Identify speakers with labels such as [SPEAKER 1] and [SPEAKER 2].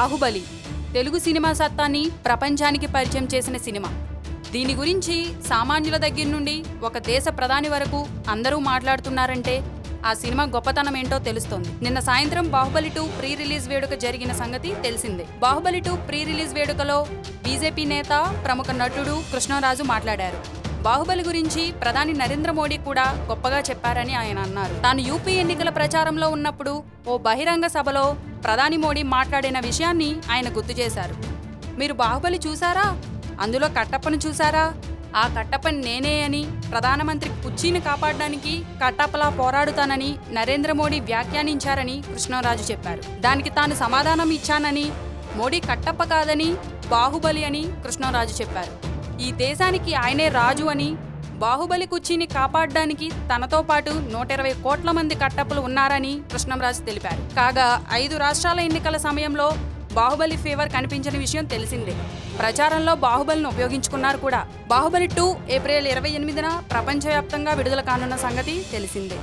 [SPEAKER 1] Baahubali Telugu cinema సత్తాన్ని ప్రపంచానికి పరిచయం చేసిన సినిమా. దీని గురించి సామాన్యుల దగ్గర నుండి ఒక దేశ ప్రధాని వరకు అందరూ మాట్లాడుతున్నారంటే ఆ సినిమా గొప్పతనం ఏంటో తెలుస్తోంది. నిన్న సాయంత్రం బాహుబలి టూ ప్రీ రిలీజ్ వేడుక జరిగిన సంగతి తెలిసిందే. బాహుబలి టూ ప్రీ రిలీజ్ వేడుకలో బీజేపీ నేత ప్రముఖ నటుడు కృష్ణరాజు మాట్లాడారు. బాహుబలి గురించి ప్రధాని నరేంద్ర మోడీ కూడా గొప్పగా చెప్పారని ఆయన అన్నారు. తాను యూపీ ఎన్నికల ప్రచారంలో ఉన్నప్పుడు ఓ బహిరంగ సభలో ప్రధాని మోడీ మాట్లాడిన విషయాన్ని ఆయన గుర్తు చేశారు. మీరు బాహుబలి చూసారా అందులో కట్టప్పను చూసారా ఆ కట్టప్పని నేనే అని ప్రధానమంత్రి కుర్చీని కాపాడడానికి కట్టప్పలా పోరాడుతానని నరేంద్ర మోడీ వ్యాఖ్యానించారని కృష్ణరాజు చెప్పారు. దానికి తాను సమాధానం ఇచ్చానని మోడీ కట్టప్ప కాదని బాహుబలి అని కృష్ణరాజు చెప్పారు. ఈ దేశానికి ఆయనే రాజు అని బాహుబలి కుర్చీని కాపాడడానికి తనతో పాటు నూట ఇరవై కోట్ల మంది కట్టప్పులు ఉన్నారని కృష్ణంరాజు తెలిపారు. కాగా ఐదు రాష్ట్రాల ఎన్నికల సమయంలో బాహుబలి ఫీవర్ కనిపించిన విషయం తెలిసిందే. ప్రచారంలో బాహుబలిని ఉపయోగించుకున్నారు కూడా. బాహుబలి టూ ఏప్రిల్ ఇరవై ఎనిమిదిన ప్రపంచవ్యాప్తంగా విడుదల కానున్న సంగతి తెలిసిందే.